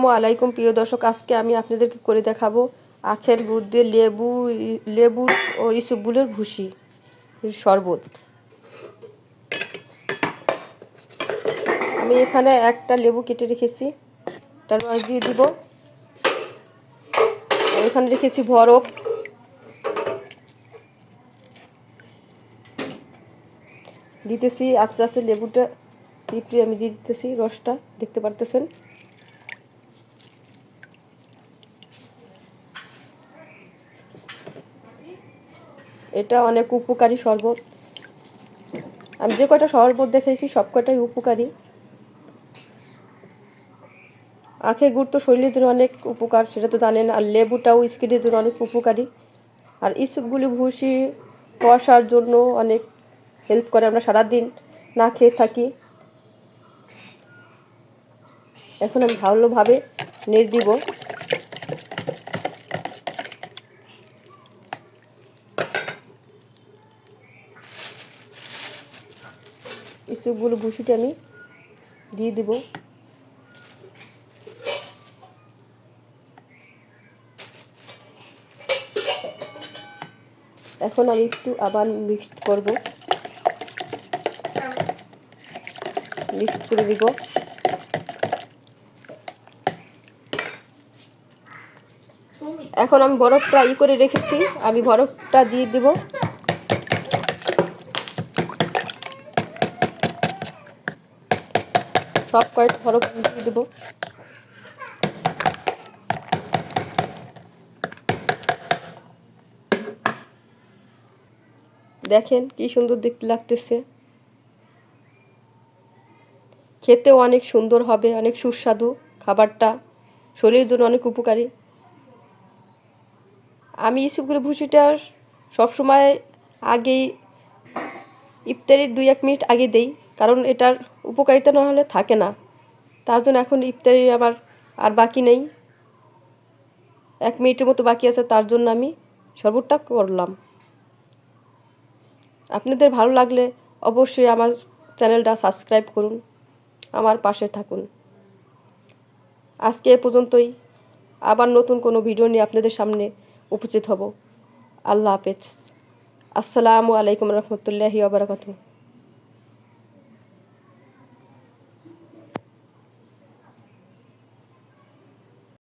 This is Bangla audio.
আসসালামু আলাইকুম, প্রিয় দর্শক। আজকে আমি আপনাদেরকে করে দেখাবো আখের গুড় দিয়ে লেবু লেবু ও ইসুবগুলোর ভুসি, শরবত। আমি এখানে একটা লেবু কেটে রেখেছি তার রস দিয়ে দিব। এখানে রেখেছি বরফ দিতেছি, আস্তে আস্তে লেবুটা চিপড়ি আমি দিয়ে দিতেছি রসটা, দেখতে পারতেছেন? এটা অনেক উপকারী শরবত। আমি যে কয়টা শরবত দেখেছি সব কয়টাই উপকারী। আখে গুড় তো শরীরের জন্য অনেক উপকার, সেটা তো জানেন। আর লেবুটাও স্কিনের জন্য অনেক উপকারী। আর ইসবগুলি ভুসি কুয়াশার জন্য অনেক হেল্প করে। আমরা সারাদিন না খেয়ে থাকি। এখন আমি ভালোভাবে নেড়ে দিব। ইসুপগুলো ভুসিটা আমি দিয়ে দিব। এখন আমি একটু আবার মিক্সড করব। মিক্সড করে দিব। এখন আমি বরফটা ই করে রেখেছি, আমি বরফটা দিয়ে দিব। সব কয়েক বরফ দিয়ে দেবো। দেখেন কি সুন্দর দেখতে লাগতেছে। খেতেও অনেক সুন্দর হবে, অনেক সুস্বাদু খাবারটা। শরীরের জন্য অনেক উপকারী। আমি ইসুপগুলো ভুসিটা সবসময় আগেই ইফতারির দুই এক মিনিট আগে দেই, কারণ এটার উপকারিতা না হলে থাকে না। তার জন্য এখন ইফতারি আমার আর বাকি নেই। এক মিনিটের মতো বাকি আছে, তার জন্য আমি শরবতটা করলাম। আপনাদের ভালো লাগলে অবশ্যই আমার চ্যানেলটা সাবস্ক্রাইব করুন, আমার পাশে থাকুন। আজকে এ পর্যন্তই। আবার নতুন কোনো ভিডিও নিয়ে আপনাদের সামনে উপস্থিত হব। আল্লাহ হাফেজ। আসসালামু আলাইকুম রহমতুল্লাহি আবরাকাতু